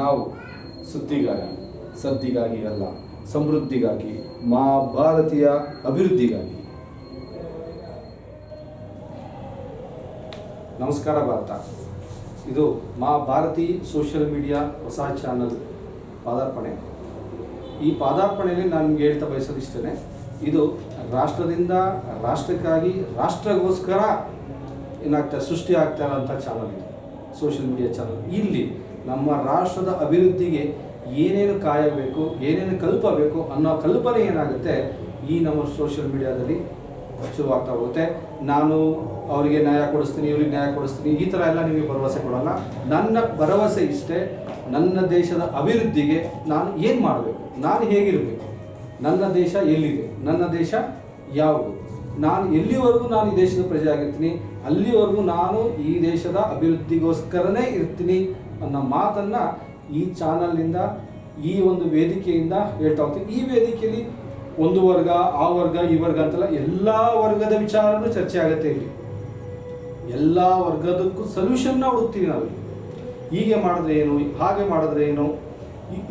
ನಾವು ಸುದ್ದಿಗಾಗಿ, ಸದ್ದಿಗಾಗಿ ಅಲ್ಲ, ಸಮೃದ್ಧಿಗಾಗಿ, ಮಾ ಭಾರತೀಯ ಅಭಿವೃದ್ಧಿಗಾಗಿ. ನಮಸ್ಕಾರ ಭಾರತ. ಇದು ಮಾ ಭಾರತಿ ಸೋಷಿಯಲ್ ಮೀಡಿಯಾ ಹೊಸ ಚಾನಲ್ ಪಾದಾರ್ಪಣೆ. ಈ ಪಾದಾರ್ಪಣೆಯಲ್ಲಿ ನಾನು ನಿಮ್ಗೆ ಹೇಳ್ತಾ ಬಯಸೋದಿಷ್ಟೇ ಇದು ರಾಷ್ಟ್ರದಿಂದ ರಾಷ್ಟ್ರಕ್ಕಾಗಿ ರಾಷ್ಟ್ರಗೋಸ್ಕರ ಏನಾಗ್ತಾ ಸೃಷ್ಟಿ ಆಗ್ತಾ ಇರೋಂಥ ಚಾನಲ್ ಇದು, ಸೋಷಿಯಲ್ ಮೀಡಿಯಾ ಚಾನಲ್. ಇಲ್ಲಿ ನಮ್ಮ ರಾಷ್ಟ್ರದ ಅಭಿವೃದ್ಧಿಗೆ ಏನೇನು ಕಾಯಬೇಕು, ಏನೇನು ಕಲ್ಪಬೇಕು ಅನ್ನೋ ಕಲ್ಪನೆ ಏನಾಗುತ್ತೆ, ಈ ನಮ್ಮ ಸೋಷಿಯಲ್ ಮೀಡಿಯಾದಲ್ಲಿ ಶುರುವಾಗ್ತಾ ಹೋಗುತ್ತೆ. ನಾನು ಅವರಿಗೆ ನ್ಯಾಯ ಕೊಡಿಸ್ತೀನಿ, ಇವ್ರಿಗೆ ನ್ಯಾಯ ಕೊಡಿಸ್ತೀನಿ, ಈ ಥರ ಎಲ್ಲ ನಿಮಗೆ ಭರವಸೆ ಕೊಡೋಲ್ಲ. ನನ್ನ ಭರವಸೆ ಇಷ್ಟೇ, ನನ್ನ ದೇಶದ ಅಭಿವೃದ್ಧಿಗೆ ನಾನು ಏನು ಮಾಡಬೇಕು? ನಾನು ಹೇಗಿರಬೇಕು? ನನ್ನ ದೇಶ ಎಲ್ಲಿದೆ? ನನ್ನ ದೇಶ ಯಾವುದು? ನಾನು ಎಲ್ಲಿವರೆಗೂ ನಾನು ಈ ದೇಶದ ಪ್ರಜೆ ಆಗಿರ್ತೀನಿ ಅಲ್ಲಿವರೆಗೂ ನಾನು ಈ ದೇಶದ ಅಭಿವೃದ್ಧಿಗೋಸ್ಕರನೇ ಇರ್ತೀನಿ? ಅನ್ನೋ ಮಾತನ್ನು ಈ ಚಾನಲ್ನಿಂದ, ಈ ಒಂದು ವೇದಿಕೆಯಿಂದ ಹೇಳ್ತಾ ಹೋಗ್ತೀನಿ. ಈ ವೇದಿಕೆಯಲ್ಲಿ ಒಂದು ವರ್ಗ, ಆ ವರ್ಗ, ಈ ವರ್ಗ ಅಂತಲ್ಲ, ಎಲ್ಲ ವರ್ಗದ ವಿಚಾರನೂ ಚರ್ಚೆ ಆಗುತ್ತೆ ಇಲ್ಲಿ. ಎಲ್ಲ ವರ್ಗದಕ್ಕೂ ಸೊಲ್ಯೂಷನ್ನ ಹುಡುಕ್ತೀವಿ ನಾವು. ಹೀಗೆ ಮಾಡಿದ್ರೆ ಏನು, ಹಾಗೆ ಮಾಡಿದ್ರೆ ಏನು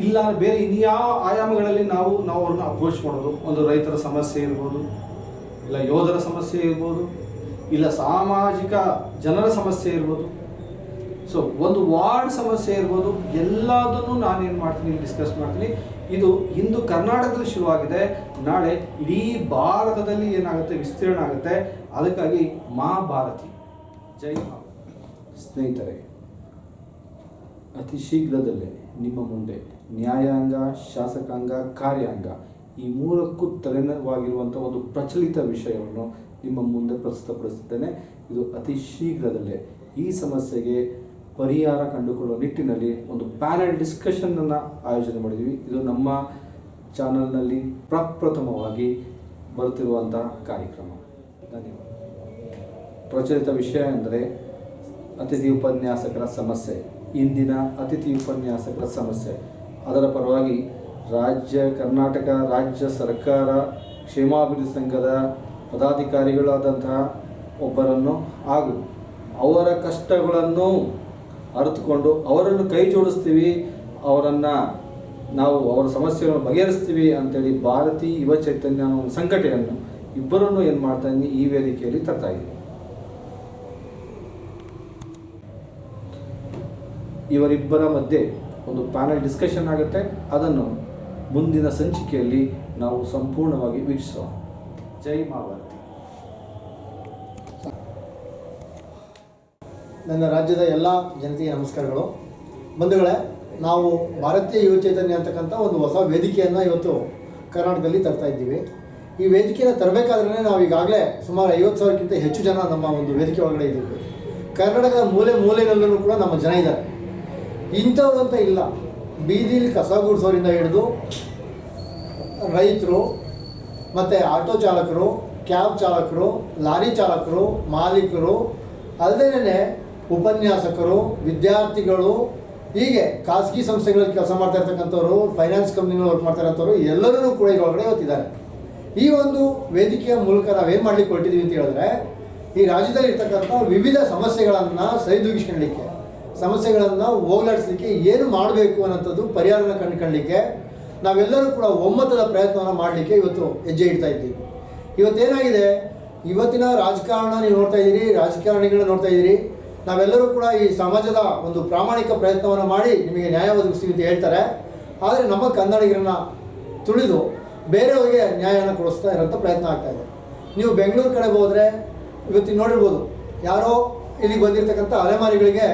ಇಲ್ಲ ಬೇರೆ ಇನ್ಯಾವ ಆಯಾಮಗಳಲ್ಲಿ ನಾವು ನಾವು ಅವ್ರನ್ನ ಅಪ್ರೋಚ್ ಮಾಡೋದು. ಒಂದು ರೈತರ ಸಮಸ್ಯೆ ಇರ್ಬೋದು, ಇಲ್ಲ ಯೋಧರ ಸಮಸ್ಯೆ ಇರ್ಬೋದು, ಇಲ್ಲ ಸಾಮಾಜಿಕ ಜನರ ಸಮಸ್ಯೆ ಇರ್ಬೋದು. ಸೊ ಒಂದು ವಾರ್ಡ್ ಸಮಸ್ಯೆ ಇರ್ಬೋದು ಎಲ್ಲದನ್ನು ನಾನೇನು ಮಾಡ್ತೀನಿ ಡಿಸ್ಕಸ್ ಮಾಡ್ತೀನಿ. ಇದು ಇಂದು ಕರ್ನಾಟಕದಲ್ಲಿ ಶುರುವಾಗಿದೆ. ನಾಳೆ ಇಡೀ ಭಾರತದಲ್ಲಿ ಏನಾಗುತ್ತೆ? ವಿಸ್ತೀರ್ಣ ಆಗುತ್ತೆ. ಅದಕ್ಕಾಗಿ ಮಹಾಭಾರತಿ. ಜೈ ಸ್ನೇಹಿತರೆ, ಅತಿ ಶೀಘ್ರದಲ್ಲೇ ನಿಮ್ಮ ಮುಂದೆ ನ್ಯಾಯಾಂಗ, ಶಾಸಕಾಂಗ, ಕಾರ್ಯಾಂಗ ಈ ಮೂರಕ್ಕೂ ತಲೆನವಾಗಿರುವಂಥ ಒಂದು ಪ್ರಚಲಿತ ವಿಷಯವನ್ನು ನಿಮ್ಮ ಮುಂದೆ ಪ್ರಸ್ತುತಪಡಿಸುತ್ತೇನೆ. ಇದು ಅತಿ ಶೀಘ್ರದಲ್ಲೇ ಈ ಸಮಸ್ಯೆಗೆ ಪರಿಹಾರ ಕಂಡುಕೊಳ್ಳುವ ನಿಟ್ಟಿನಲ್ಲಿ ಒಂದು ಪ್ಯಾನೆಲ್ ಡಿಸ್ಕಷನನ್ನು ಆಯೋಜನೆ ಮಾಡಿದ್ದೀವಿ ಇದು ನಮ್ಮ ಚಾನಲ್ನಲ್ಲಿ ಪ್ರಪ್ರಥಮವಾಗಿ ಬರುತ್ತಿರುವಂಥ ಕಾರ್ಯಕ್ರಮ. ಧನ್ಯವಾದ. ಪ್ರಚಲಿತ ವಿಷಯ ಎಂದರೆ ಅತಿಥಿ ಉಪನ್ಯಾಸಕರ ಸಮಸ್ಯೆ. ಇಂದಿನ ಅತಿಥಿ ಉಪನ್ಯಾಸಕರ ಸಮಸ್ಯೆ. ಅದರ ಪರವಾಗಿ ರಾಜ್ಯ ಕರ್ನಾಟಕ ರಾಜ್ಯ ಸರ್ಕಾರ, ಕ್ಷೇಮಾಭಿವೃದ್ಧಿ ಸಂಘದ ಪದಾಧಿಕಾರಿಗಳಾದಂತಹ ಒಬ್ಬರನ್ನು ಹಾಗೂ ಅವರ ಕಷ್ಟಗಳನ್ನು ಅರಿತುಕೊಂಡು ಅವರನ್ನು ಕೈ ಜೋಡಿಸ್ತೀವಿ, ಅವರನ್ನು ನಾವು ಅವರ ಸಮಸ್ಯೆಗಳನ್ನು ಬಗೆಹರಿಸ್ತೀವಿ ಅಂತೇಳಿ ಭಾರತೀಯ ಯುವ ಚೈತನ್ಯ ಅನ್ನೋ ಒಂದು ಸಂಘಟನೆಯನ್ನು ಇಬ್ಬರನ್ನು ಏನು ಮಾಡ್ತಾ ಇದ್ದೀನಿ ಈ ವೇದಿಕೆಯಲ್ಲಿ ತರ್ತಾ ಇದ್ದೀನಿ ಇವರಿಬ್ಬರ ಮಧ್ಯೆ ಒಂದು ಪ್ಯಾನಲ್ ಡಿಸ್ಕಷನ್ ಆಗುತ್ತೆ. ಅದನ್ನು ಮುಂದಿನ ಸಂಚಿಕೆಯಲ್ಲಿ ನಾವು ಸಂಪೂರ್ಣವಾಗಿ ವೀಕ್ಷಿಸೋಣ. ಜೈ ಮಾಭಾರತಿ ನನ್ನ ರಾಜ್ಯದ ಎಲ್ಲ ಜನತೆಗೆ ನಮಸ್ಕಾರಗಳು. ಬಂಧುಗಳೇ, ನಾವು ಭಾರತೀಯ ಯುವ ಚೈತನ್ಯ ಅಂತಕ್ಕಂಥ ಒಂದು ಹೊಸ ವೇದಿಕೆಯನ್ನು ಇವತ್ತು ಕರ್ನಾಟಕದಲ್ಲಿ ತರ್ತಾ ಇದ್ದೀವಿ. ಈ ವೇದಿಕೆಯನ್ನು ತರಬೇಕಾದ್ರೆ ನಾವು ಈಗಾಗಲೇ ಸುಮಾರು ಐವತ್ತು ಸಾವಿರಕ್ಕಿಂತ ಹೆಚ್ಚು ಜನ ನಮ್ಮ ಒಂದು ವೇದಿಕೆ ಒಳಗಡೆ ಇದ್ದೀವಿ. ಕರ್ನಾಟಕದ ಮೂಲೆ ಮೂಲೆಯಲ್ಲೂ ಕೂಡ ನಮ್ಮ ಜನ ಇದ್ದಾರೆ. ಇಂಥವ್ರು ಅಂತ ಇಲ್ಲ. ಬೀದಿಲಿ ಕಸ ಗುಡಿಸೋರಿಂದ ಹಿಡಿದು ರೈತರು ಮತ್ತು ಆಟೋ ಚಾಲಕರು, ಕ್ಯಾಬ್ ಚಾಲಕರು, ಲಾರಿ ಚಾಲಕರು, ಮಾಲೀಕರು ಅಲ್ಲದೇ ಉಪನ್ಯಾಸಕರು, ವಿದ್ಯಾರ್ಥಿಗಳು, ಹೀಗೆ ಖಾಸಗಿ ಸಂಸ್ಥೆಗಳಲ್ಲಿ ಕೆಲಸ ಮಾಡ್ತಾ ಇರ್ತಕ್ಕಂಥವ್ರು ಫೈನಾನ್ಸ್ ಕಂಪ್ನಿಗಳು ವರ್ಕ್ ಮಾಡ್ತಾ ಇರೋಂಥವ್ರು ಎಲ್ಲರೂ ಕೂಡ ಇದರೊಳಗಡೆ ಇವತ್ತಿದ್ದಾರೆ ಈ ಒಂದು ವೇದಿಕೆಯ ಮೂಲಕ ನಾವೇನು ಮಾಡಲಿಕ್ಕೆ ಹೊರಟಿದ್ದೀವಿ ಅಂತ ಹೇಳಿದ್ರೆ, ಈ ರಾಜ್ಯದಲ್ಲಿ ಇರ್ತಕ್ಕಂಥ ವಿವಿಧ ಸಮಸ್ಯೆಗಳನ್ನು ಸರಿದೂಗಿಸ್ಕೊಳ್ಳಿಕ್ಕೆ, ಸಮಸ್ಯೆಗಳನ್ನು ಹೋಗಲಾಡಿಸ್ಲಿಕ್ಕೆ ಏನು ಮಾಡಬೇಕು ಅನ್ನೋಂಥದ್ದು ಪರಿಹಾರನ ಕಂಡುಕೊಳ್ಳಲಿಕ್ಕೆ ನಾವೆಲ್ಲರೂ ಕೂಡ ಒಮ್ಮತದ ಪ್ರಯತ್ನವನ್ನು ಮಾಡಲಿಕ್ಕೆ ಇವತ್ತು ಹೆಜ್ಜೆ ಇಡ್ತಾ ಇದ್ದೀವಿ. ಇವತ್ತೇನಾಗಿದೆ? ಇವತ್ತಿನ ರಾಜಕಾರಣ ನೀವು ನೋಡ್ತಾ ಇದ್ದೀರಿ, ರಾಜಕಾರಣಿಗಳನ್ನ ನೋಡ್ತಾ ಇದ್ದೀರಿ. ನಾವೆಲ್ಲರೂ ಕೂಡ ಈ ಸಮಾಜದ ಒಂದು ಪ್ರಾಮಾಣಿಕ ಪ್ರಯತ್ನವನ್ನು ಮಾಡಿ ನಿಮಗೆ ನ್ಯಾಯ ಒದಗಿಸ್ತೀವಿ ಅಂತ ಹೇಳ್ತಾರೆ. ಆದರೆ ನಮ್ಮ ಕನ್ನಡಿಗರನ್ನ ತುಳಿದು ಬೇರೆಯವರಿಗೆ ನ್ಯಾಯವನ್ನು ಕೊಡಿಸ್ತಾ ಇರೋಂಥ ಪ್ರಯತ್ನ ಆಗ್ತಾ ಇದೆ. ನೀವು ಬೆಂಗಳೂರು ಕಡೆ ಹೋದರೆ, ಇವತ್ತಿನ ನೋಡಿರ್ಬೋದು, ಯಾರೋ ಇಲ್ಲಿಗೆ ಬಂದಿರತಕ್ಕಂಥ ಅಲೆಮಾರಿಗಳಿಗೆ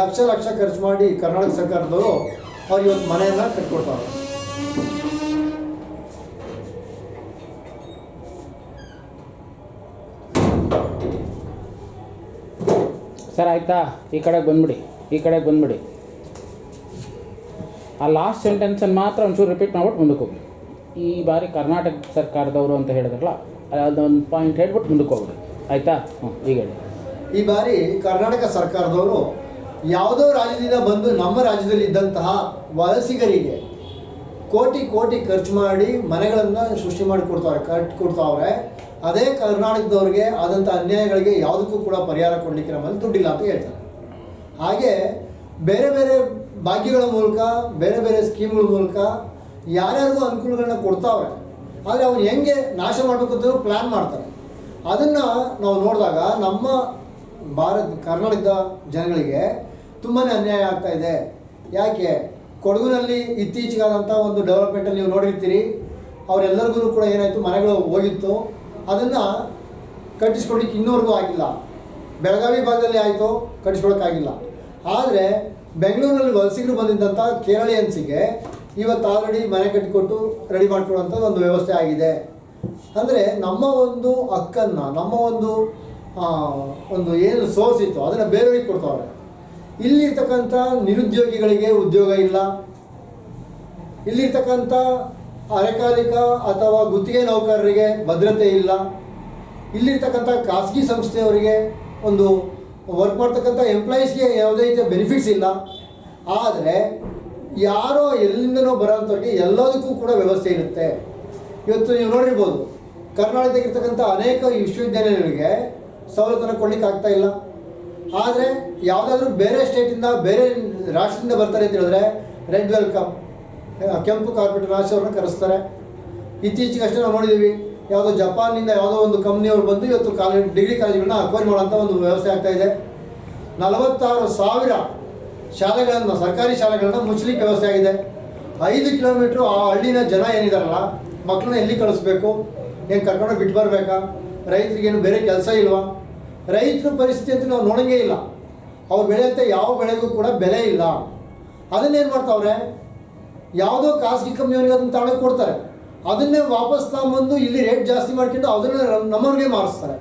ಲಕ್ಷ ಲಕ್ಷ ಖರ್ಚು ಮಾಡಿ ಕರ್ನಾಟಕ ಸರ್ಕಾರದವರು ಅವ್ರಿಗೆ ಇವತ್ತು ಮನೆಯನ್ನು ಕಟ್ಕೊಡ್ತಾರೆ. ಸರ್, ಆಯಿತಾ? ಈ ಕಡೆಗೆ ಬಂದ್ಬಿಡಿ, ಈ ಕಡೆಗೆ ಬಂದ್ಬಿಡಿ. ಆ ಲಾಸ್ಟ್ ಸೆಂಟೆನ್ಸನ್ನು ಮಾತ್ರ ಒಂಚೂರು ರಿಪೀಟ್ ಮಾಡ್ಬಿಟ್ಟು ಮುಂದಕ್ಕೆ ಹೋಗಿ ಈ ಬಾರಿ ಕರ್ನಾಟಕ ಸರ್ಕಾರದವರು ಅಂತ ಹೇಳಿದ್ರಲ್ಲ ಅದೊಂದು ಪಾಯಿಂಟ್ ಹೇಳ್ಬಿಟ್ಟು ಮುಂದಕ್ಕೆ ಹೋಗ್ಬಿಡಿ. ಆಯಿತಾ? ಹ್ಞೂ ಈಗ ಹೇಳಿ. ಈ ಬಾರಿ ಕರ್ನಾಟಕ ಸರ್ಕಾರದವರು ಯಾವುದೋ ರಾಜ್ಯದಿಂದ ಬಂದು ನಮ್ಮ ರಾಜ್ಯದಲ್ಲಿ ಇದ್ದಂತಹ ವಲಸಿಗರಿಗೆ ಕೋಟಿ ಕೋಟಿ ಖರ್ಚು ಮಾಡಿ ಮನೆಗಳನ್ನು ಸೃಷ್ಟಿ ಮಾಡಿ ಕೊಡ್ತಾವ್ರೆ ಕಟ್ಟಿ ಕೊಡ್ತಾವ್ರೆ. ಅದೇ ಕರ್ನಾಟಕದವ್ರಿಗೆ ಆದಂಥ ಅನ್ಯಾಯಗಳಿಗೆ ಯಾವುದಕ್ಕೂ ಕೂಡ ಪರಿಹಾರ ಕೊಡಲಿಕ್ಕೆ ನಮ್ಮಲ್ಲಿ ದುಡ್ಡಿಲ್ಲ ಅಂತ ಹೇಳ್ತಾರೆ. ಹಾಗೆ ಬೇರೆ ಬೇರೆ ಭಾಗ್ಯಗಳ ಮೂಲಕ, ಬೇರೆ ಬೇರೆ ಸ್ಕೀಮ್ಗಳ ಮೂಲಕ ಯಾರ್ಯಾರಿಗೂ ಅನುಕೂಲಗಳನ್ನ ಕೊಡ್ತಾವ್ರೆ. ಆದರೆ ಅವ್ನು ಹೆಂಗೆ ನಾಶ ಮಾಡಬೇಕು ಅಂತ ಪ್ಲ್ಯಾನ್ ಮಾಡ್ತಾರೆ. ಅದನ್ನು ನಾವು ನೋಡಿದಾಗ ನಮ್ಮ ಭಾರತ, ಕರ್ನಾಟಕದ ಜನಗಳಿಗೆ ತುಂಬಾ ಅನ್ಯಾಯ ಆಗ್ತಾ ಇದೆ. ಯಾಕೆ? ಕೊಡಗುನಲ್ಲಿ ಇತ್ತೀಚೆಗಾದಂಥ ಒಂದು ಡೆವಲಪ್ಮೆಂಟಲ್ಲಿ ನೀವು ನೋಡಿರ್ತೀರಿ, ಅವರೆಲ್ಲರಿಗೂ ಕೂಡ ಏನಾಯಿತು, ಮನೆಗಳು ಹೋಗಿತ್ತು. ಅದನ್ನು ಕಟ್ಟಿಸ್ಕೊಳ್ಲಿಕ್ಕೆ ಇನ್ನೂವರೆಗೂ ಆಗಿಲ್ಲ. ಬೆಳಗಾವಿ ಭಾಗದಲ್ಲಿ ಆಯಿತು, ಕಟ್ಟಿಸ್ಕೊಳಕ್ಕಾಗಿಲ್ಲ. ಆದರೆ ಬೆಂಗಳೂರಿನಲ್ಲಿ ವಲಸಿಗರು ಬಂದಿದ್ದಂಥ ಕೇರಳಿಯನ್ಸಿಗೆ ಇವತ್ತು ಆಲ್ರೆಡಿ ಮನೆ ಕಟ್ಟಿಕೊಟ್ಟು ರೆಡಿ ಮಾಡ್ಕೊಳ್ಳೋಂಥ ಒಂದು ವ್ಯವಸ್ಥೆ ಆಗಿದೆ. ಅಂದರೆ ನಮ್ಮ ಒಂದು ಹಕ್ಕನ್ನು, ನಮ್ಮ ಒಂದು ಒಂದು ಏನು ಸೋರ್ಸ್ ಇತ್ತು, ಅದನ್ನು ಬೇರೆಯವ್ರಿಗೆ ಕೊಡ್ತಾವ್ರೆ. ಇಲ್ಲಿರ್ತಕ್ಕಂಥ ನಿರುದ್ಯೋಗಿಗಳಿಗೆ ಉದ್ಯೋಗ ಇಲ್ಲ. ಇಲ್ಲಿರ್ತಕ್ಕಂಥ ಅರೆಕಾಲಿಕ ಅಥವಾ ಗುತ್ತಿಗೆ ನೌಕರರಿಗೆ ಭದ್ರತೆ ಇಲ್ಲ. ಇಲ್ಲಿರ್ತಕ್ಕಂಥ ಖಾಸಗಿ ಸಂಸ್ಥೆಯವರಿಗೆ ಒಂದು ವರ್ಕ್ ಮಾಡ್ತಕ್ಕಂಥ ಎಂಪ್ಲಾಯೀಸ್ಗೆ ಯಾವುದೇ ರೀತಿಯ ಬೆನಿಫಿಟ್ಸ್ ಇಲ್ಲ. ಆದರೆ ಯಾರೋ ಎಲ್ಲಿಂದನೋ ಬರೋಂಥವ್ರಿಗೆ ಎಲ್ಲದಕ್ಕೂ ಕೂಡ ವ್ಯವಸ್ಥೆ ಇರುತ್ತೆ. ಇವತ್ತು ನೀವು ನೋಡಿರ್ಬೋದು ಕರ್ನಾಟಕದಾಗಿರ್ತಕ್ಕಂಥ ಅನೇಕ ವಿಶ್ವವಿದ್ಯಾಲಯಗಳಿಗೆ ಸವಲತ್ತನ್ನು ಕೊಡ್ಲಿಕ್ಕೆ ಆಗ್ತಾ ಇಲ್ಲ. ಆದರೆ ಯಾವುದಾದ್ರೂ ಬೇರೆ ಸ್ಟೇಟಿಂದ ಬೇರೆ ರಾಷ್ಟ್ರದಿಂದ ಬರ್ತಾರೆ ಅಂತ ಹೇಳಿದ್ರೆ ರೆಡ್ ವೆಲ್ಕಮ್. ಕೆಂಪು ಕಾರ್ಪೆಟ್ ರಾಶಿಯವ್ರನ್ನ ಕರೆಸ್ತಾರೆ. ಇತ್ತೀಚೆಗಷ್ಟೇ ನಾವು ನೋಡಿದ್ದೀವಿ ಯಾವುದೋ ಜಪಾನ್ನಿಂದ ಯಾವುದೋ ಒಂದು ಕಂಪ್ನಿಯವರು ಬಂದು ಇವತ್ತು ಕಾಲೇಜ್ ಡಿಗ್ರಿ ಕಾಲೇಜ್ಗಳನ್ನ ಅಕ್ವೈರ್ ಮಾಡೋಂಥ ಒಂದು ವ್ಯವಸ್ಥೆ ಆಗ್ತಾ ಇದೆ. ನಲವತ್ತಾರು ಸಾವಿರ ಶಾಲೆಗಳನ್ನು, ಸರ್ಕಾರಿ ಶಾಲೆಗಳನ್ನ ಮುಚ್ಚಲಿಕ್ಕೆ ವ್ಯವಸ್ಥೆ ಆಗಿದೆ. ಐದು ಕಿಲೋಮೀಟ್ರು ಆ ಹಳ್ಳಿನ ಜನ ಏನಿದಾರಲ್ಲ, ಮಕ್ಕಳನ್ನ ಎಲ್ಲಿ ಕಳಿಸ್ಬೇಕು, ಏನು ಕರ್ಕೊಂಡು ಬಿಟ್ಟು ಬರಬೇಕಾ ರೈತರಿಗೇನು ಬೇರೆ ಕೆಲಸ ಇಲ್ವಾ? ರೈತರ ಪರಿಸ್ಥಿತಿ ಅಂತ ನಾವು ನೋಡಂಗೇ ಇಲ್ಲ. ಅವ್ರು ಬೆಳೆಯುತ್ತೆ, ಯಾವ ಬೆಳೆಗೂ ಕೂಡ ಬೆಲೆ ಇಲ್ಲ. ಅದನ್ನೇನು ಮಾಡ್ತಾವ್ರೆ ಯಾವುದೋ ಖಾಸಗಿ ಕಂಪ್ನಿಯವರಿಗೆ ಅದನ್ನು ತಗೊಂಡು ಕೊಡ್ತಾರೆ. ಅದನ್ನೇ ವಾಪಸ್ ತಗೊಂಬಂದು ಇಲ್ಲಿ ರೇಟ್ ಜಾಸ್ತಿ ಮಾಡ್ಕೊಂಡು ಅದನ್ನೇ ನಮ್ಮವ್ರಿಗೆ ಮಾರಿಸ್ತಾರೆ.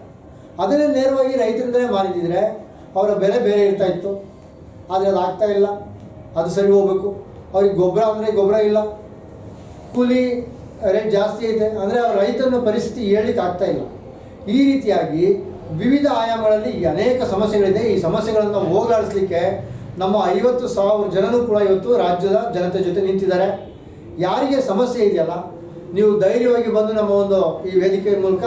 ಅದನ್ನೇ ನೇರವಾಗಿ ರೈತರಿಂದಲೇ ಮಾರಿದಿದ್ರೆ ಅವರ ಬೆಲೆ ಬೇರೆ ಇರ್ತಾ ಇತ್ತು. ಆದರೆ ಅದು ಆಗ್ತಾ ಇಲ್ಲ. ಅದು ಸರಿ ಹೋಗ್ಬೇಕು. ಅವ್ರಿಗೆ ಗೊಬ್ಬರ ಅಂದರೆ ಗೊಬ್ಬರ ಇಲ್ಲ. ಕೂಲಿ ರೇಟ್ ಜಾಸ್ತಿ ಐತೆ. ಅಂದರೆ ಅವ್ರ ರೈತನ ಪರಿಸ್ಥಿತಿ ಹೇಳಲಿಕ್ಕೆ ಆಗ್ತಾ ಇಲ್ಲ. ಈ ರೀತಿಯಾಗಿ ವಿವಿಧ ಆಯಾಮಗಳಲ್ಲಿ ಅನೇಕ ಸಮಸ್ಯೆಗಳಿದೆ. ಈ ಸಮಸ್ಯೆಗಳನ್ನು ಹೋಗಲಾಡಿಸ್ಲಿಕ್ಕೆ ನಮ್ಮ ಐವತ್ತು ಸಾವಿರ ಜನರು ಕೂಡ ಇವತ್ತು ರಾಜ್ಯದ ಜನತೆ ಜೊತೆ ನಿಂತಿದ್ದಾರೆ. ಯಾರಿಗೆ ಸಮಸ್ಯೆ ಇದೆಯಲ್ಲ, ನೀವು ಧೈರ್ಯವಾಗಿ ಬಂದು ನಮ್ಮ ಒಂದು ಈ ವೇದಿಕೆ ಮೂಲಕ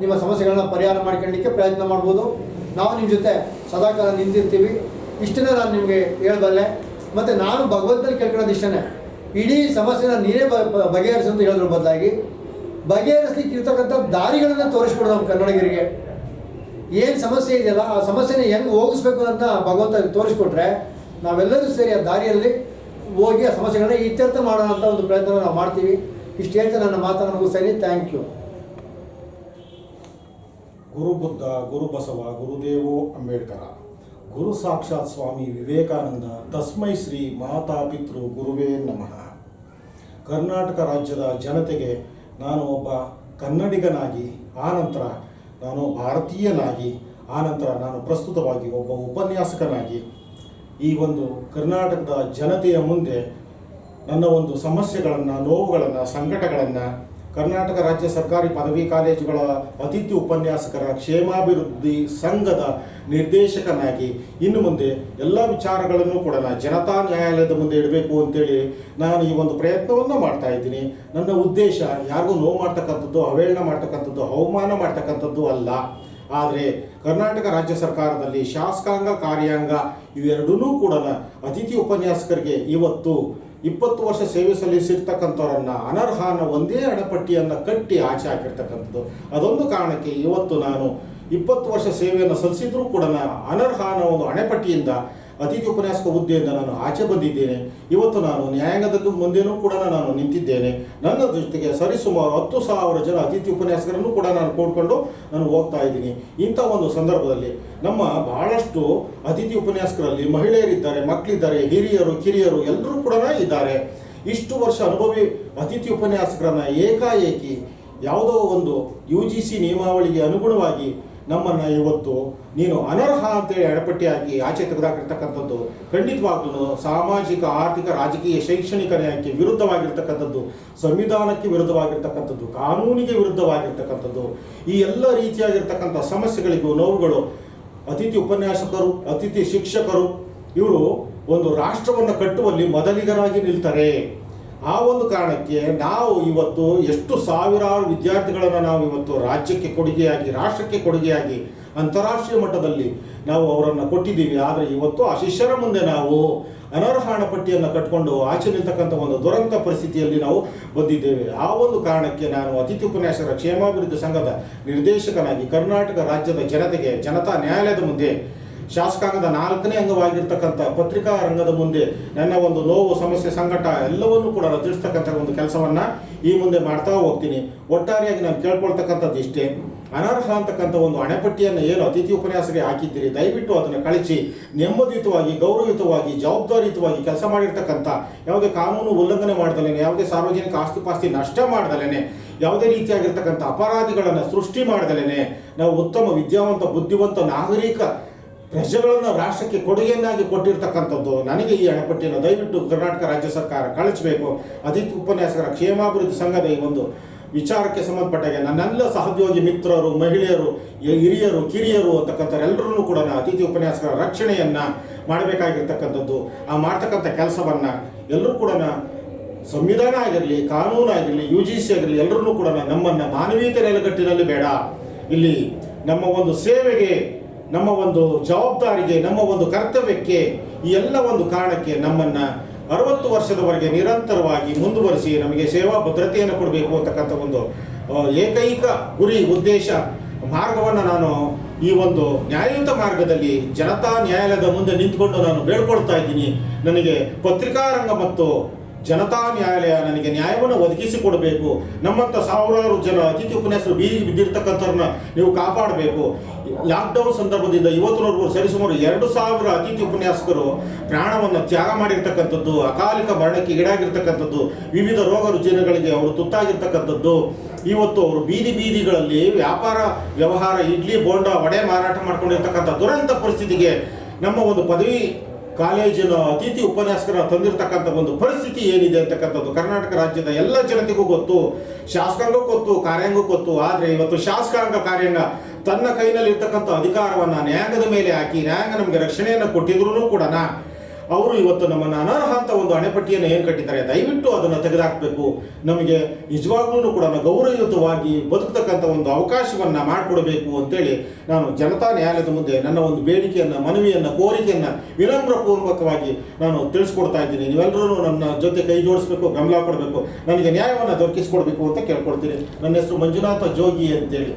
ನಿಮ್ಮ ಸಮಸ್ಯೆಗಳನ್ನ ಪರಿಹಾರ ಮಾಡ್ಕೊಳ್ಳಿಕ್ಕೆ ಪ್ರಯತ್ನ ಮಾಡ್ಬೋದು. ನಾವು ನಿಮ್ಮ ಜೊತೆ ಸದಾಕಾಲ ನಿಂತಿರ್ತೀವಿ. ಇಷ್ಟನ್ನೇ ನಾನು ನಿಮಗೆ ಹೇಳಬಲ್ಲೆ, ಮತ್ತು ನಾನು ಭಗವಂತನ ಕೇಳ್ಕೊಳ್ಳೋದು ಇಷ್ಟನೇ. ಇಡೀ ಸಮಸ್ಯೆನ ಬ- ಬಗೆಹರಿಸು ಅಂತ ಹೇಳೋದ್ರ ಬದಲಾಗಿ ಬಗೆಹರಿಸಲಿಕ್ಕೆ ಇರ್ತಕ್ಕಂಥ ದಾರಿಗಳನ್ನು ತೋರಿಸ್ಕೊಡೋದು ನಮ್ಮ ಕನ್ನಡಿಗರಿಗೆ. ಏನು ಸಮಸ್ಯೆ ಇದೆಯಲ್ಲ, ಆ ಸಮಸ್ಯೆನ ಹೆಂಗೆ ಹೋಗಿಸ್ಬೇಕು ಅಂತ ಭಗವಂತ ತೋರಿಸ್ಕೊಟ್ರೆ ನಾವೆಲ್ಲರೂ ಸೇರಿ ಆ ದಾರಿಯಲ್ಲಿ ಹೋಗಿ ಆ ಸಮಸ್ಯೆಗಳನ್ನ ಇತ್ಯರ್ಥ ಮಾಡೋಣ ಅಂತ ಒಂದು ಪ್ರಯತ್ನ ನಾವು ಮಾಡ್ತೀವಿ. ಇಷ್ಟು ಹೇಳ್ತಾ ನನ್ನ ಮಾತನ್ನು ಮುಗಿಸ್ತೀನಿ. ಥ್ಯಾಂಕ್ ಯು ಗುರು ಬುದ್ಧ, ಗುರು ಬಸವ ಗುರುದೇವೋ ಅಂಬೇಡ್ಕರ. ಗುರು ಸಾಕ್ಷಾತ್ ಸ್ವಾಮಿ ವಿವೇಕಾನಂದ, ತಸ್ಮೈ ಶ್ರೀ ಮಾತಾ ಪಿತೃ ಗುರುವೇ ನಮಃ. ಕರ್ನಾಟಕ ರಾಜ್ಯದ ಜನತೆಗೆ ನಾನು ಒಬ್ಬ ಕನ್ನಡಿಗನಾಗಿ ಆನಂತರ ನಾನು ಭಾರತೀಯನಾಗಿ, ಆನಂತರ ನಾನು ಪ್ರಸ್ತುತವಾಗಿ ಒಬ್ಬ ಉಪನ್ಯಾಸಕನಾಗಿ, ಈ ಒಂದು ಕರ್ನಾಟಕದ ಜನತೆಯ ಮುಂದೆ ನನ್ನ ಒಂದು ಸಮಸ್ಯೆಗಳನ್ನು, ನೋವುಗಳನ್ನು, ಸಂಕಟಗಳನ್ನು ಕರ್ನಾಟಕ ರಾಜ್ಯ ಸರ್ಕಾರಿ ಪದವಿ ಕಾಲೇಜುಗಳ ಅತಿಥಿ ಉಪನ್ಯಾಸಕರ ಕ್ಷೇಮಾಭಿವೃದ್ಧಿ ಸಂಘದ ನಿರ್ದೇಶಕನಾಗಿ ಇನ್ನು ಮುಂದೆ ಎಲ್ಲ ವಿಚಾರಗಳನ್ನು ಕೂಡ ಜನತಾ ನ್ಯಾಯಾಲಯದ ಮುಂದೆ ಇಡಬೇಕು ಅಂತೇಳಿ ನಾನು ಈ ಒಂದು ಪ್ರಯತ್ನವನ್ನು ಮಾಡ್ತಾ ಇದ್ದೀನಿ. ನನ್ನ ಉದ್ದೇಶ ಯಾರಿಗೂ ನೋವು ಮಾಡ್ತಕ್ಕಂಥದ್ದು ಅವೇಳನ ಮಾಡ್ತಕ್ಕಂಥದ್ದು, ಅವಮಾನ ಮಾಡ್ತಕ್ಕಂಥದ್ದು ಅಲ್ಲ. ಆದರೆ ಕರ್ನಾಟಕ ರಾಜ್ಯ ಸರ್ಕಾರದಲ್ಲಿ ಶಾಸಕಾಂಗ, ಕಾರ್ಯಾಂಗ ಇವೆರಡೂ ಕೂಡ ಅತಿಥಿ ಉಪನ್ಯಾಸಕರಿಗೆ ಇವತ್ತು ಇಪ್ಪತ್ತು ವರ್ಷ ಸೇವೆ ಸಲ್ಲಿಸಿರ್ತಕ್ಕಂಥವ್ರನ್ನ ಅನರ್ಹ ಅನ್ನೋ ಒಂದೇ ಹಣಪಟ್ಟಿಯನ್ನು ಕಟ್ಟಿ ಆಚೆ ಹಾಕಿರ್ತಕ್ಕಂಥದ್ದು. ಅದೊಂದು ಕಾರಣಕ್ಕೆ ಇವತ್ತು ನಾನು ಇಪ್ಪತ್ತು ವರ್ಷ ಸೇವೆಯನ್ನು ಸಲ್ಲಿಸಿದ್ರೂ ಕೂಡ ನಾನು ಅನರ್ಹನ ಒಂದು ಹಣೆಪಟ್ಟಿಯಿಂದ ಅತಿಥಿ ಉಪನ್ಯಾಸಕ ಹುದ್ದೆಯಿಂದ ನಾನು ಆಚೆ ಬಂದಿದ್ದೇನೆ. ಇವತ್ತು ನಾನು ನ್ಯಾಯಾಂಗದ ಮುಂದೆನೂ ಕೂಡ ನಾನು ನಿಂತಿದ್ದೇನೆ. ನನ್ನ ದೃಷ್ಟಿಗೆ ಸರಿಸುಮಾರು ಹತ್ತು ಸಾವಿರ ಜನ ಅತಿಥಿ ಉಪನ್ಯಾಸಕರನ್ನು ಕೂಡ ನಾನು ಕೂಡ್ಕೊಂಡು ನಾನು ಹೋಗ್ತಾ ಇದ್ದೀನಿ. ಇಂಥ ಒಂದು ಸಂದರ್ಭದಲ್ಲಿ ನಮ್ಮ ಬಹಳಷ್ಟು ಅತಿಥಿ ಉಪನ್ಯಾಸಕರಲ್ಲಿ ಮಹಿಳೆಯರಿದ್ದಾರೆ, ಮಕ್ಕಳಿದ್ದಾರೆ, ಹಿರಿಯರು, ಕಿರಿಯರು ಎಲ್ಲರೂ ಕೂಡ ಇದ್ದಾರೆ. ಇಷ್ಟು ವರ್ಷ ಅನುಭವಿ ಅತಿಥಿ ಉಪನ್ಯಾಸಕರನ್ನು ಏಕಾಏಕಿ ಯಾವುದೋ ಒಂದು ಯು ಜಿ ಸಿ ನಿಯಮಾವಳಿಗೆ ಅನುಗುಣವಾಗಿ ನಮ್ಮನ್ನು ಇವತ್ತು ನೀನು ಅನರ್ಹ ಅಂತೇಳಿ ಎಡಪಟ್ಟಿ ಹಾಕಿ ಆಚೆ ತೆಗೆದಾಕಿರ್ತಕ್ಕಂಥದ್ದು ಖಂಡಿತವಾಗ್ಲೂ ಸಾಮಾಜಿಕ, ಆರ್ಥಿಕ, ರಾಜಕೀಯ, ಶೈಕ್ಷಣಿಕ ನ್ಯಾಯಕ್ಕೆ ವಿರುದ್ಧವಾಗಿರ್ತಕ್ಕಂಥದ್ದು, ಸಂವಿಧಾನಕ್ಕೆ ವಿರುದ್ಧವಾಗಿರ್ತಕ್ಕಂಥದ್ದು, ಕಾನೂನಿಗೆ ವಿರುದ್ಧವಾಗಿರ್ತಕ್ಕಂಥದ್ದು, ಈ ಎಲ್ಲ ರೀತಿಯಾಗಿರ್ತಕ್ಕಂಥ ಸಮಸ್ಯೆಗಳಿಗೂ ನೋವುಗಳು, ಅತಿಥಿ ಉಪನ್ಯಾಸಕರು, ಅತಿಥಿ ಶಿಕ್ಷಕರು, ಇವರು ಒಂದು ರಾಷ್ಟ್ರವನ್ನು ಕಟ್ಟುವಲ್ಲಿ ಮೊದಲಿಗರಾಗಿ ನಿಲ್ತಾರೆ. ಆ ಒಂದು ಕಾರಣಕ್ಕೆ ನಾವು ಇವತ್ತು ಎಷ್ಟು ಸಾವಿರಾರು ವಿದ್ಯಾರ್ಥಿಗಳನ್ನು ನಾವು ಇವತ್ತು ರಾಜ್ಯಕ್ಕೆ ಕೊಡುಗೆಯಾಗಿ, ರಾಷ್ಟ್ರಕ್ಕೆ ಕೊಡುಗೆಯಾಗಿ, ಅಂತಾರಾಷ್ಟ್ರೀಯ ಮಟ್ಟದಲ್ಲಿ ನಾವು ಅವರನ್ನು ಕೊಟ್ಟಿದ್ದೀವಿ. ಆದರೆ ಇವತ್ತು ಆ ಶಿಷ್ಯರ ಮುಂದೆ ನಾವು ಅನರ್ಹ ಹಣಪಟ್ಟಿಯನ್ನು ಕಟ್ಕೊಂಡು ಆಚೆ ನಿಲ್ತಕ್ಕಂಥ ಒಂದು ದುರಂತ ಪರಿಸ್ಥಿತಿಯಲ್ಲಿ ನಾವು ಬಂದಿದ್ದೇವೆ. ಆ ಒಂದು ಕಾರಣಕ್ಕೆ ನಾನು ಅತಿಥಿ ಉಪನ್ಯಾಸರ ಕ್ಷೇಮಾಭಿವೃದ್ಧಿ ಸಂಘದ ನಿರ್ದೇಶಕನಾಗಿ ಕರ್ನಾಟಕ ರಾಜ್ಯದ ಜನತೆಗೆ, ಜನತಾ ನ್ಯಾಯಾಲಯದ ಮುಂದೆ ಶಾಸಕಾಂಗದ ನಾಲ್ಕನೇ ಅಂಗವಾಗಿರ್ತಕ್ಕಂಥ ಪತ್ರಿಕಾ ರಂಗದ ಮುಂದೆ ನನ್ನ ಒಂದು ನೋವು, ಸಮಸ್ಯೆ, ಸಂಕಟ ಎಲ್ಲವನ್ನೂ ಕೂಡ ರಚಿಸ್ತಕ್ಕಂಥ ಒಂದು ಕೆಲಸವನ್ನ ಈ ಮುಂದೆ ಮಾಡ್ತಾ ಹೋಗ್ತೀನಿ. ಒಟ್ಟಾರೆಯಾಗಿ ನಾನು ಕೇಳ್ಕೊಳ್ತಕ್ಕಂಥದ್ದು ಇಷ್ಟೇ. ಅನರ್ಹ ಅಂತಕ್ಕಂಥ ಒಂದು ಅಣೆಪಟ್ಟಿಯನ್ನು ಏನು ಅತಿಥಿ ಉಪನ್ಯಾಸಕ್ಕೆ ಹಾಕಿದ್ದೀರಿ, ದಯವಿಟ್ಟು ಅದನ್ನು ಕಳಿಸಿ. ನೆಮ್ಮದಿಯುತವಾಗಿ, ಗೌರವಯುತವಾಗಿ, ಜವಾಬ್ದಾರಿಯುತವಾಗಿ ಕೆಲಸ ಮಾಡಿರ್ತಕ್ಕಂಥ, ಯಾವುದೇ ಕಾನೂನು ಉಲ್ಲಂಘನೆ ಮಾಡ್ದಲೇನೆ ಯಾವುದೇ ಸಾರ್ವಜನಿಕ ಆಸ್ತಿ ಪಾಸ್ತಿ ನಷ್ಟ ಮಾಡ್ದಲೇನೆ ಯಾವುದೇ ರೀತಿಯಾಗಿರ್ತಕ್ಕಂಥ ಅಪರಾಧಿಗಳನ್ನು ಸೃಷ್ಟಿ ಮಾಡ್ದಲೇನೆ ನಾವು ಉತ್ತಮ, ವಿದ್ಯಾವಂತ, ಬುದ್ಧಿವಂತ ನಾಗರಿಕ ಪ್ರಜೆಗಳನ್ನು ರಾಷ್ಟ್ರಕ್ಕೆ ಕೊಡುಗೆಯನ್ನಾಗಿ ಕೊಟ್ಟಿರ್ತಕ್ಕಂಥದ್ದು, ನನಗೆ ಈ ಹಣಪಟ್ಟಿಯನ್ನು ದಯವಿಟ್ಟು ಕರ್ನಾಟಕ ರಾಜ್ಯ ಸರ್ಕಾರ ಕಳಿಸಬೇಕು. ಅತಿಥಿ ಉಪನ್ಯಾಸಕರ ಕ್ಷೇಮಾಭಿವೃದ್ಧಿ ಸಂಘದ ಈ ಒಂದು ವಿಚಾರಕ್ಕೆ ಸಂಬಂಧಪಟ್ಟಾಗೆ ನನ್ನೆಲ್ಲ ಸಹೋದ್ಯೋಗಿ ಮಿತ್ರರು, ಮಹಿಳೆಯರು ಹಿರಿಯರು, ಕಿರಿಯರು ಅಂತಕ್ಕಂಥವ್ರೆಲ್ಲರೂ ಕೂಡ ಅತಿಥಿ ಉಪನ್ಯಾಸಕರ ರಕ್ಷಣೆಯನ್ನು ಮಾಡಬೇಕಾಗಿರ್ತಕ್ಕಂಥದ್ದು. ಆ ಮಾಡ್ತಕ್ಕಂಥ ಕೆಲಸವನ್ನು ಎಲ್ಲರೂ ಕೂಡ ಸಂವಿಧಾನ ಆಗಿರಲಿ, ಕಾನೂನು ಆಗಿರಲಿ, ಯು ಜಿ ಸಿ ಆಗಿರಲಿ ಎಲ್ಲರೂ ಕೂಡ ನಮ್ಮನ್ನು ಮಾನವೀಯತೆ ನೆಲೆಗಟ್ಟಿನಲ್ಲಿ ಬೇಡ. ಇಲ್ಲಿ ನಮ್ಮ ಒಂದು ಸೇವೆಗೆ ನಮ್ಮ ಒಂದು ಜವಾಬ್ದಾರಿಗೆ, ನಮ್ಮ ಒಂದು ಕರ್ತವ್ಯಕ್ಕೆ ಈ ಎಲ್ಲ ಒಂದು ಕಾರಣಕ್ಕೆ ನಮ್ಮನ್ನ ಅರವತ್ತು ವರ್ಷದವರೆಗೆ ನಿರಂತರವಾಗಿ ಮುಂದುವರಿಸಿ ನಮಗೆ ಸೇವಾ ಭದ್ರತೆಯನ್ನು ಕೊಡಬೇಕು ಅಂತಕ್ಕಂಥ ಒಂದು ಏಕೈಕ ಗುರಿ, ಉದ್ದೇಶ, ಮಾರ್ಗವನ್ನು ನಾನು ಈ ಒಂದು ನ್ಯಾಯಯುತ ಮಾರ್ಗದಲ್ಲಿ ಜನತಾ ನ್ಯಾಯಾಲಯದ ಮುಂದೆ ನಿಂತ್ಕೊಂಡು ನಾನು ಬೇಡ್ಕೊಳ್ತಾ ಇದ್ದೀನಿ. ನನಗೆ ಪತ್ರಿಕಾರಂಗ ಮತ್ತು ಜನತಾ ನ್ಯಾಯಾಲಯ ನನಗೆ ನ್ಯಾಯವನ್ನು ಒದಗಿಸಿ ಕೊಡಬೇಕು ನಮ್ಮಂಥ ಸಾವಿರಾರು ಜನ ಅತಿಥಿ ಉಪನ್ಯಾಸರು ಬೀದಿಗೆ ಬಿದ್ದಿರ್ತಕ್ಕಂಥವ್ರನ್ನ ನೀವು ಕಾಪಾಡಬೇಕು. ಲಾಕ್ಡೌನ್ ಸಂದರ್ಭದಿಂದ ಇವತ್ತಿನವರೆಗೂ ಸರಿಸುಮಾರು ಎರಡು ಸಾವಿರ ಅತಿಥಿ ಉಪನ್ಯಾಸಕರು ಪ್ರಾಣವನ್ನು ತ್ಯಾಗ ಮಾಡಿರ್ತಕ್ಕಂಥದ್ದು, ಅಕಾಲಿಕ ಮರಣಕ್ಕೆ ಈಡಾಗಿರ್ತಕ್ಕಂಥದ್ದು, ವಿವಿಧ ರೋಗ ರುಜಿನಗಳಿಗೆ ಅವರು ತುತ್ತಾಗಿರ್ತಕ್ಕಂಥದ್ದು. ಇವತ್ತು ಅವರು ಬೀದಿ ಬೀದಿಗಳಲ್ಲಿ ವ್ಯಾಪಾರ ವ್ಯವಹಾರ, ಇಡ್ಲಿ, ಬೋಂಡ, ವಡೆ ಮಾರಾಟ ಮಾಡ್ಕೊಂಡಿರ್ತಕ್ಕಂಥ ದುರಂತ ಪರಿಸ್ಥಿತಿಗೆ ನಮ್ಮ ಒಂದು ಪದವಿ ಕಾಲೇಜಿನ ಅತಿಥಿ ಉಪನ್ಯಾಸಕರ ತಂದಿರತಕ್ಕಂಥ ಒಂದು ಪರಿಸ್ಥಿತಿ ಏನಿದೆ ಅಂತಕ್ಕಂಥದ್ದು. ಕರ್ನಾಟಕ ರಾಜ್ಯದ ಎಲ್ಲ ಜನತೆಗೂ ಗೊತ್ತು, ಶಾಸಕಾಂಗಕ್ಕೂ ಗೊತ್ತು, ಕಾರ್ಯಾಂಗಕ್ಕೂ ಗೊತ್ತು. ಆದರೆ ಇವತ್ತು ಶಾಸಕಾಂಗ ಕಾರ್ಯಾಂಗ ತನ್ನ ಕೈನಲ್ಲಿ ಇರ್ತಕ್ಕಂಥ ಅಧಿಕಾರವನ್ನ ನ್ಯಾಯಾಂಗದ ಮೇಲೆ ಹಾಕಿ ನ್ಯಾಯಾಂಗ ನಮಗೆ ರಕ್ಷಣೆಯನ್ನು ಕೊಟ್ಟಿದ್ರು ಕೂಡ ಅವರು ಇವತ್ತು ನಮ್ಮನ್ನು ಅನರ್ಹ ಅಂತ ಒಂದು ಅಣೆಪಟ್ಟಿಯನ್ನು ಏನು ಕಟ್ಟಿದ್ದಾರೆ, ದಯವಿಟ್ಟು ಅದನ್ನು ತೆಗೆದುಹಾಕಬೇಕು ನಮಗೆ ನಿಜವಾಗ್ಲೂ ಕೂಡ ಗೌರವಯುತವಾಗಿ ಬದುಕತಕ್ಕಂಥ ಒಂದು ಅವಕಾಶವನ್ನು ಮಾಡಿಕೊಡಬೇಕು ಅಂತೇಳಿ ನಾನು ಜನತಾ ನ್ಯಾಯಾಲಯದ ಮುಂದೆ ನನ್ನ ಒಂದು ಬೇಡಿಕೆಯನ್ನು, ಮನವಿಯನ್ನು, ಕೋರಿಕೆಯನ್ನು ವಿನಮ್ರಪೂರ್ವಕವಾಗಿ ನಾನು ತಿಳಿಸ್ಕೊಡ್ತಾ ಇದ್ದೀನಿ. ನೀವೆಲ್ಲರೂ ನನ್ನ ಜೊತೆ ಕೈ ಜೋಡಿಸ್ಬೇಕು ಗಮಲ ಕೊಡಬೇಕು. ನನಗೆ ನ್ಯಾಯವನ್ನು ದೊರಕಿಸಿಕೊಡ್ಬೇಕು ಅಂತ ಕೇಳ್ಕೊಡ್ತೀನಿ ನನ್ನ ಹೆಸರು ಮಂಜುನಾಥ ಜೋಗಿ ಅಂತೇಳಿ.